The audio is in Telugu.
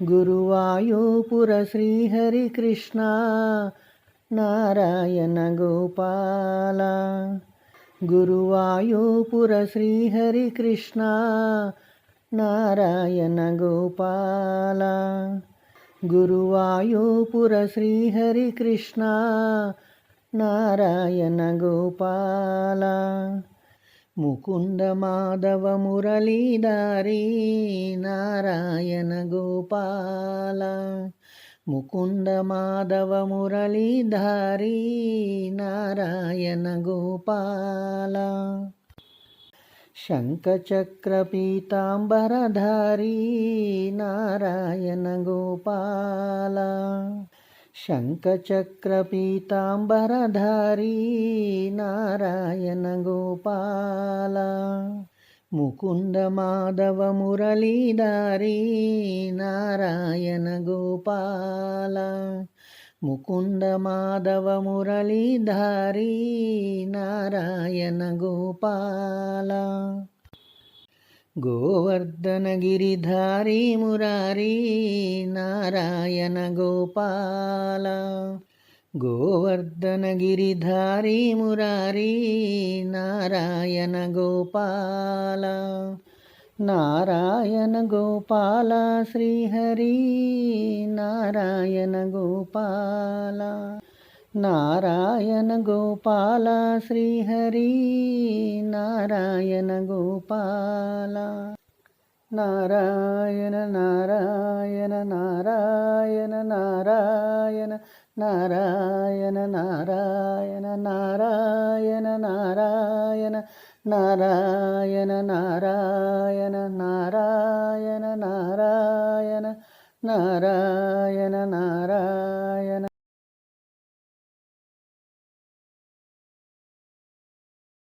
గురువాయూపుర శ్రీహరి కృష్ణ నారాయణ గోపాల గురువాయూపుర శ్రీహరి కృష్ణ నారాయణ గోపాల గురువాయూపుర శ్రీహరి కృష్ణ నారాయణ గోపాల ముకుంద మాధవ మురళీధారి నారాయణ ముకుంద మాధవ మురళీధారి నారాయణ గోపాల. శంఖచక్ర పీతాంబరధారీ నారాయణ గోపాల. శంఖచక్ర పీతాంబరధారీ నారాయణ గోపాల. ముకుంద మాధవ మురళీధారి నారాయణ గోపాల ముకుంద మాధవ మురళీధారీ నారాయణ గోపాల గోవర్ధన గిరిధారి మురారి నారాయణ గోపాల గోవర్ధనగిరిధారీ మురారీ నారాయణ గోపాల నారాయణ గోపాల శ్రీహరి నారాయణ గోపాల నారాయణ గోపాల శ్రీహరి నారాయణ గోపాల నారాయణ నారాయణ నారాయణ నారాయణ నారాయణ నారాయణ నారాయణ నారాయణ నారాయణ నారాయణ నారాయణ నారాయణ నారాయణ నారాయణ